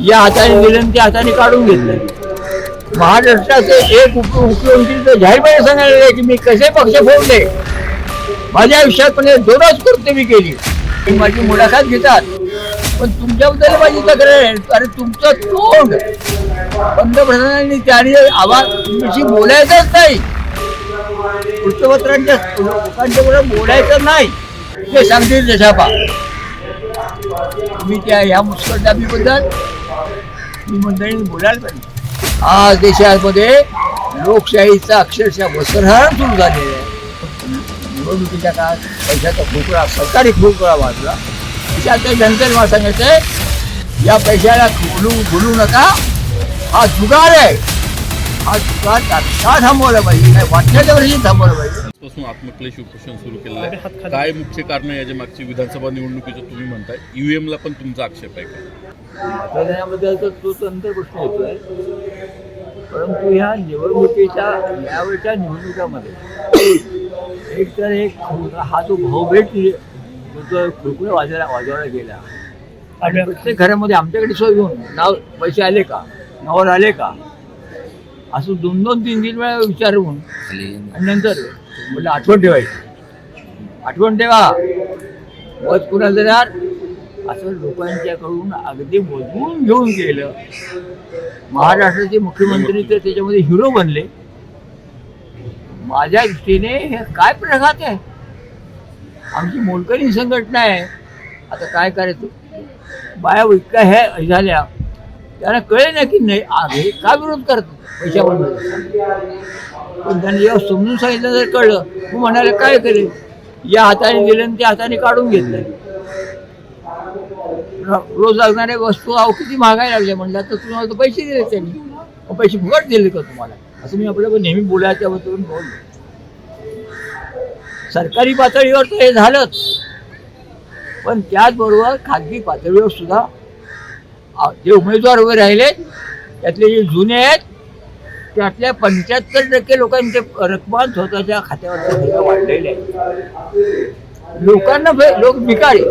या हाताने दिलं त्या हाताने काढून घेतलं. महाराष्ट्राचे एक उप मुख्यमंत्री तर जाहीरपणे सांगायला लागले की मी कसे पक्ष फोडले? माझ्या आयुष्यात पण दोनच कर्तव्य केली. माझी मुलाखत घेतात पण तुमच्याबद्दल माझी तक्रार आहे. अरे तुमचं तोंड पंतप्रधानांनी त्याने आवाज तुमची बोलायचंच नाही. वृत्तपत्रांच्या लोकांच्या पुढे बोलायचं नाही. ते सांगतील तशा पा तुम्ही त्या ह्या मुस्कटदाबीबद्दल मी बोलायला पाहिजे आज देशामध्ये लोकशाहीचा अक्षरशः वसरहरण सुरू झालेलं आहे. निवडणुकीच्या काळात पैशाचा खोकळा सरकारी खोकळा वाजला त्याच्या जनतेला मला सांगायचं आहे या पैशाला बोलू बोलू नका. हा जुगार आहे. हा जुगार तात्काळ थांबवला पाहिजे. काय वाटण्याच्या वर्षी थांबवलं पाहिजे. पासून आत्मक्लेश उपोषण सुरू केलेलं आहे. काय मुख्य कारण याच्या मागची विधानसभा निवडणुकीचं तुम्ही म्हणताय? ईव्हीएम ला पण तुमचा आक्षेप आहे का? तर तो नंतर गोष्ट येतोय परंतु ह्या निवडणुकीच्या यावेळच्या निवडणुकामध्ये एक तर एक हा जो भाऊभेट जो तो खुळखुळ वाजवायला वाजवायला गेला. आणि प्रत्येक घरामध्ये आमच्याकडे सोय घेऊन नाव पैसे आले का? नावावर आले का? असं दोन दोन तीन तीन वेळा विचारून आणि नंतर म्हटलं आठवण ठेवायची. आठवण ठेवा. मत कुणाला देणार असं लोकांच्याकडून अगदी बोलवून घेऊन गेलं. महाराष्ट्राचे मुख्यमंत्री तर त्याच्यामध्ये हिरो बनले. माझ्या दृष्टीने हे काय प्रघात आहे? आमची मोलकरी संघटना आहे. आता काय करायचं? बाया इतक्या हे झाल्या. त्यांना कळे ना की नाही आगे का विरोध करतो पैशावर पण त्यांनी जेव्हा समजून सांगितलं तर कळलं तू म्हणाले काय करेल? या हाताने दिलं आणि त्या हाताने काढून घेतलं. रोज लागणाऱ्या वस्तू अहो किती महागाई लागल्या म्हणल्या तर तुम्हाला पैसे दिले त्यांनी. पैसे फुकट दिले का तुम्हाला? असं मी आपल्याला नेहमी बोलायच्या बद्दल बोललो. सरकारी पातळीवर तर हे झालंच. पण त्याचबरोबर खाजगी पातळीवर सुद्धा जे उमेदवार उभे राहिले त्यातले जे जुने आहेत त्यातल्या पंच्याहत्तर टक्के लोकांचे रक्कम स्वतःच्या खात्यावर वाढलेले आहेत लोकांना लोक भिकारी.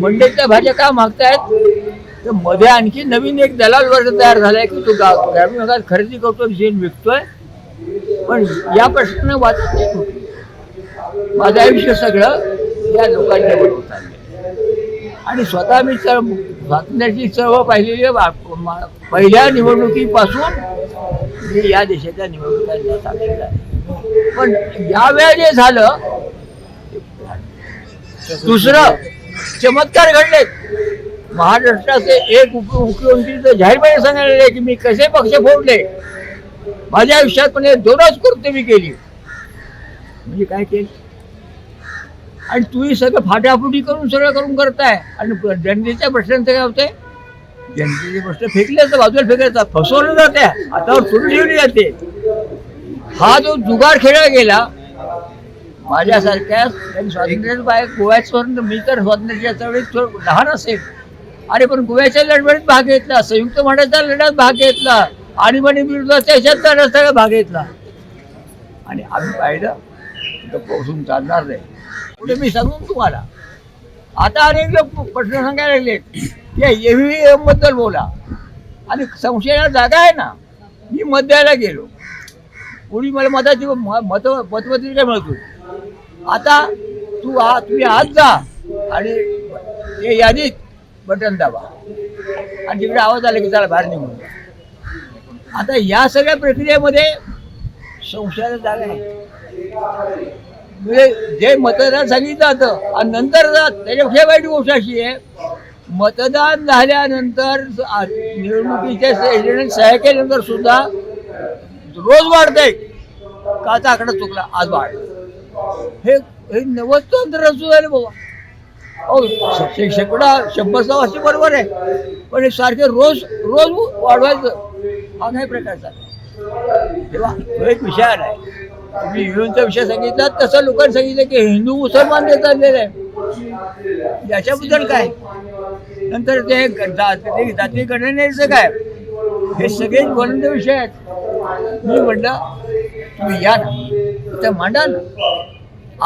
मंडईतल्या भाज्या का मागतायत? तर मध्ये आणखी नवीन एक दलाल वर्ग तयार झालाय की तो गा- ग्रामीण भागात खरेदी करतो शेण विकतोय. पण या प्रश्नानं वाचत नाही माझं आयुष्य सगळं या लोकांच्या बरोबर चाललंय. आणि स्वतः मी स्वातंत्र्याची चळवळ पाहिलेली पहिल्या निवडणुकीपासून मी या देशाच्या निवडणुकांचा साक्षीदार आहे. पण यावेळी जे झालं दुसरं चमत्कार घडलेत. महाराष्ट्राचे एक उप मुख्यमंत्री तर जाहीरपणे सांगायला की मी कसे पक्ष फोडले? माझ्या आयुष्यात पण दोनच दोनच मी केली. म्हणजे काय केलं? आणि तुम्ही सगळं फाटाफुटी करून सगळं करून करताय. आणि जनतेच्या प्रश्नांचं काय होतंय? जनतेचे प्रश्न फेकले जातात बाजूला फेकायचा. फसवलं जाते. हातावर सुरू ठेवली जाते. हा जो जुगार खेळला गेला माझ्यासारख्या त्यांनी स्वातंत्र्याचं बाहेर गोव्यात स्वतंत्र मी तर स्वातंत्र्याच्या चळवळीत थोडं लहान असेल. अरे पण गोव्याच्या लढवडीत भाग घेतला संयुक्त महाराष्ट्राच्या लढ्यात भाग घेतला आणीबाणी विरोधाच्या ह्याच्यात लढ्यात सगळा भाग घेतला. आणि आम्ही पाहिलं तर पोसून चालणार नाही. पुढे मी सांगून तुम्हाला. आता अनेक लोक प्रश्न सांगायला लागले की एव्हीएमबद्दल बोला. आणि संशयाला जागा आहे ना मी मत द्यायला गेलो. कोणी मला मताची मत मतपत्रिका मिळत होती. आता तू आ तुम्ही आज जा आणि ते यादीत बटन दाबा. आणि तिकडे आवाज आला की त्याला बाहेर निघून आता या सगळ्या प्रक्रियेमध्ये संशयाला जागा आहे. म्हणजे जे मतदान सांगितलं जातं आणि नंतर जा- त्याच्यापेक्षा वाईट गोष्ट अशी आहे मतदान झाल्यानंतर निवडणुकीच्या एजंट सह्या केल्यानंतर सुद्धा रोज वाढतंय. का आकडा चुकला आज वाढ. हे हे नवद तंत्र झाले बाबा. अहो शेकडा शंभर सहा वर्षे बरोबर आहे. पण हे सारखे रोज रोज वाढवायचं. हा नाही प्रकार चालला तेव्हा एक विषय आहे. हिंदूंचा विषय सांगितला तसं लोकांनी सांगितलं की हिंदू मुसलमान देत चाललेलं आहे याच्याबद्दल काय? नंतर ते जाती जाती गणनेचं काय? हे सगळेच बोलण्याचे विषय आहेत. मी म्हटलं तुम्ही या ना. ते मांडा ना.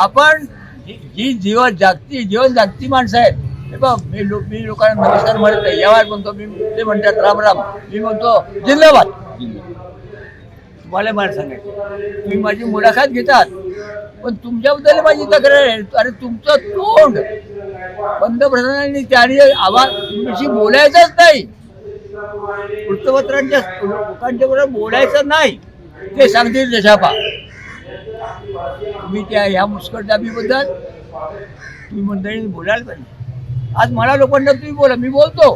आपण जी जीव जीवन जागती जीवन जागती माणसं आहेत. हे बघ मी लोक मी लोकांना नमस्कार म्हणत नाही. यावार म्हणतो मी ते म्हणतात राम राम. मी म्हणतो जिंदाबाद. मला मला सांगायचं तुम्ही माझी मुलाखत घेतात पण तुमच्याबद्दल माझी तक्रार आहे. अरे तुमचं तोंड पंतप्रधानांनी त्याने आवाज तुमच्याशी बोलायचंच नाही. वृत्तपत्रांच्या लोकांच्या बरोबर बोलायचं नाही. ते सांगतील जशापा तुम्ही त्या ह्या मुस्कटदाबीबद्दल तुम्ही मंडळींनी बोलायला पाहिजे. आज मला लोकांना तुम्ही बोला मी बोलतो.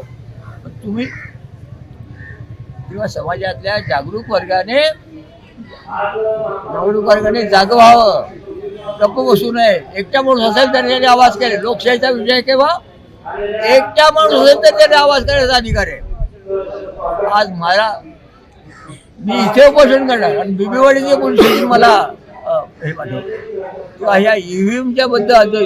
पण तुम्ही किंवा समाजातल्या जागरूक वर्गाने जागरूक वर्गाने जाग व्हावं. गप्प बसू नये. एकटा माणूस असेल तर त्याने आवाज केले लोकशाहीचा विजय केव्हा? एकटा माणूस असेल तर त्याने आवाज करायचा अधिकार आहे. आज मला मी इथे उपोषण करणार आणि बिबीवाडीचे पोलीस मला हे पाठवलं किंवा ह्या ईव्हीएमच्या बद्दल जो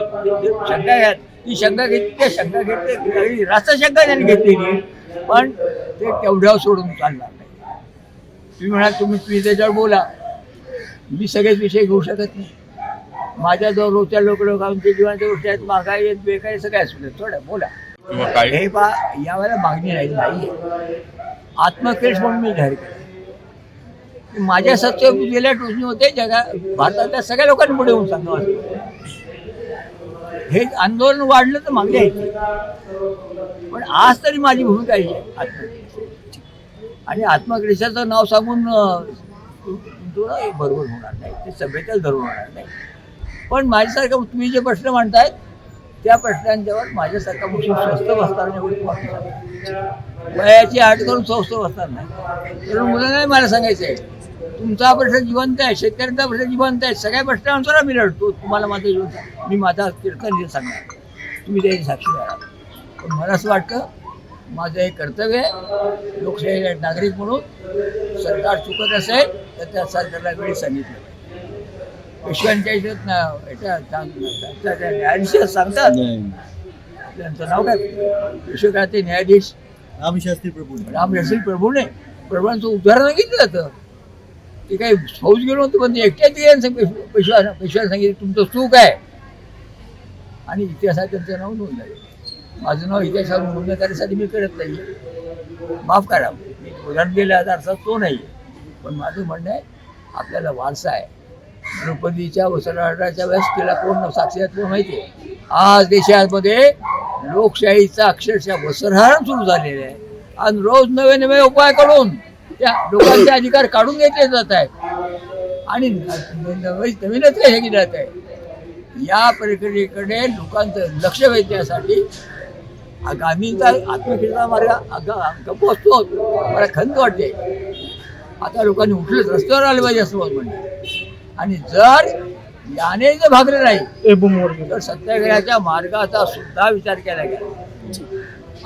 शंका घ्या ती शंका घेतली त्या शंका घेतली रास्त शंका त्यांनी घेतलेली. पण ते तेवढ्यावर सोडून चालणार नाही. तुम्ही म्हणाल तुम्ही तुम्ही त्याच्यावर बोला. मी सगळेच विषय घेऊ शकत नाही. माझ्या जवळ रोजच्या लोक लोकांच्या जीवनाच्या गोष्टी आहेत महागाई आहेत बेकारी सगळ्या असू देत थोड्या बोला. हे पा यावेळेला मागणी राहिली नाही. आत्मक्लेश म्हणून मी जाहीर केलं. माझ्या सत्य गेल्या टोचणी होते जगा भारतातल्या सगळ्या लोकांनी पुढे येऊन सांगावं हे आंदोलन वाढलं तर मागणी आहे. पण आज तरी माझी भूमिका ही आहे आणि आत्मक्लेशाचं नाव सांगून तुला बरोबर होणार नाही. ते सभेतच धरून होणार नाही. पण माझ्यासारखं तुम्ही जे प्रश्न मांडतायत त्या प्रश्नांच्यावर माझ्यासारखा मुस्लिम स्वस्त बसणार नाही एवढी वयाची आठ करून स्वस्त बसणार नाही. मुलं नाही मला सांगायचं आहे तुमचा प्रश्न जिवंत आहे शेतकऱ्यांचा प्रश्न जिवंत आहे सगळ्या प्रश्नांवर आम्ही लढतो. तुम्हाला माझं जीवन मी माझा कीर्तन सांगणार. तुम्ही त्याची साक्षी द्या पण मला असं वाटतं माझं हे कर्तव्य आहे लोकशाही नागरिक म्हणून सरकार चुकत असेल तर त्या सरकारला वेळी सांगितलं. पेशव्यांच्या याच्यात ना- याच्या न्यायाधीश सांगतात. त्यांचं नाव काय? पेशवेकाळाचे न्यायाधीश रामशास्त्री प्रभू रामरसील प्रभूने प्रभूंचं उदाहरण सांगितलं जातं. ते काही फौज गेलो होतो पण ते एकट्याच पेशवा पेशव्याला सांगितले तुमचं चूक आहे. आणि इतिहासात त्यांचं नाव नोंद झाले. माझं नाव इतिहासावर नोंद करण्यासाठी मी करत नाही. माफ करा मी उदाहरण दिलं आता अर्थात तो नाही. पण माझं म्हणणं आहे आपल्याला वारसा आहे. द्रौपदीच्या वसराटाच्या वेळेस तिला कोण साक्षीदार कोण माहिती आहे? आज देशामध्ये लोकशाहीचा अक्षरशः वसरहरण सुरू झालेलं आहे. आणि रोज नवे नवे उपाय करून त्या लोकांचे अधिकार काढून घेतले जात आहेत. आणि नवीनच काही केली जात आहे. या प्रक्रियेकडे लोकांचं लक्ष वेधण्यासाठी हा गांधींचा आत्मकेंद्रा मार्ग असतो मला खंत वाटते. आता लोकांनी उठलं रस्त्यावर आले पाहिजे असं मला म्हणणं आणि जर याने जर भागले नाही तर सत्याग्रहाच्या मार्गाचा सुद्धा विचार केला गेला.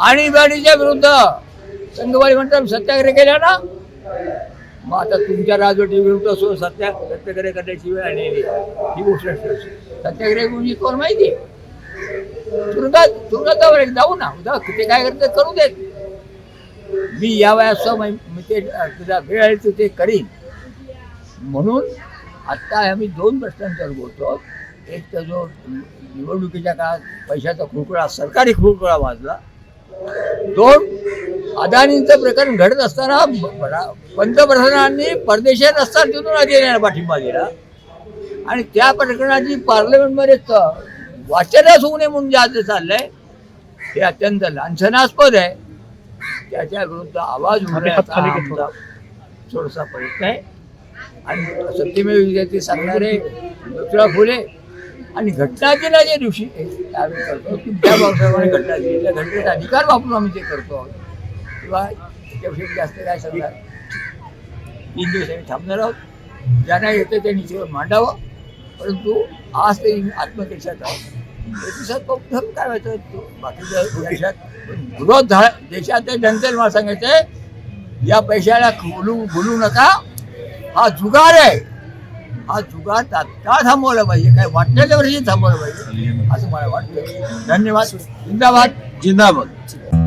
आणीबाणीच्या विरुद्ध संघवारी म्हणतात सत्याग्रह केला ना मग आता तुमच्या राजवटी विरुद्ध सो सत्या सत्याग्रह करण्याची वेळ आलेली ही गोष्ट सत्याग्रह म्हणजे कोण माहिती तुरुंगात तुरुंगात जाऊ एक जाऊ ना. उद्या ते काय करते? करू देत मी या वयात मी ते तुझा वेळ आहे तू ते करीन. म्हणून आत्ता आम्ही दोन प्रश्नांतर बोलतो. एक तर जो निवडणुकीच्या काळात पैशाचा खुळकुळा सरकारी खुळकुळा वाजला. दोन अदानींचं प्रकरण घडत असताना पंतप्रधानांनी परदेशात असताना तिथून अधिकाऱ्यांना पाठिंबा दिला आणि त्या प्रकरणाची पार्लमेंटमध्ये वाचनाच होऊ नये म्हणून जे आज चाललंय हे अत्यंत लांछनास्पद आहे. त्याच्या विरुद्ध आवाज आमचा थोडासा प्रयत्न आहे. आणि सत्यमेव जयते सांगणारे ज्योतिराव फुले आणि घटना दिनाच्या दिवशी आम्ही करतो. की त्या बाबतीमध्ये घटना दिली त्या घटनेचा अधिकार वापरून आम्ही ते करतो. आहोत किंवा त्याच्यापेक्षा जास्त काय सांगणार? तीन दिवस आम्ही थांबणार आहोत. ज्यांना येतं त्यांनी जीवन मांडावं. परंतु आज ते आत्मदेशात आहोत. प्रतिसाद पाहून काय व्हायचं? तो बाकीच्या देशात विरोध झाला देशातल्या जनतेला मला सांगायचं आहे या पैशाला बोलू बोलू नका. हा जुगार आहे. हा जुगार तात्काळ थांबवला पाहिजे. काय वाटण्याच्या वर्षी थांबवलं पाहिजे. असं मला वाटतं धन्यवाद. जिंदाबाद. जिंदाबाद.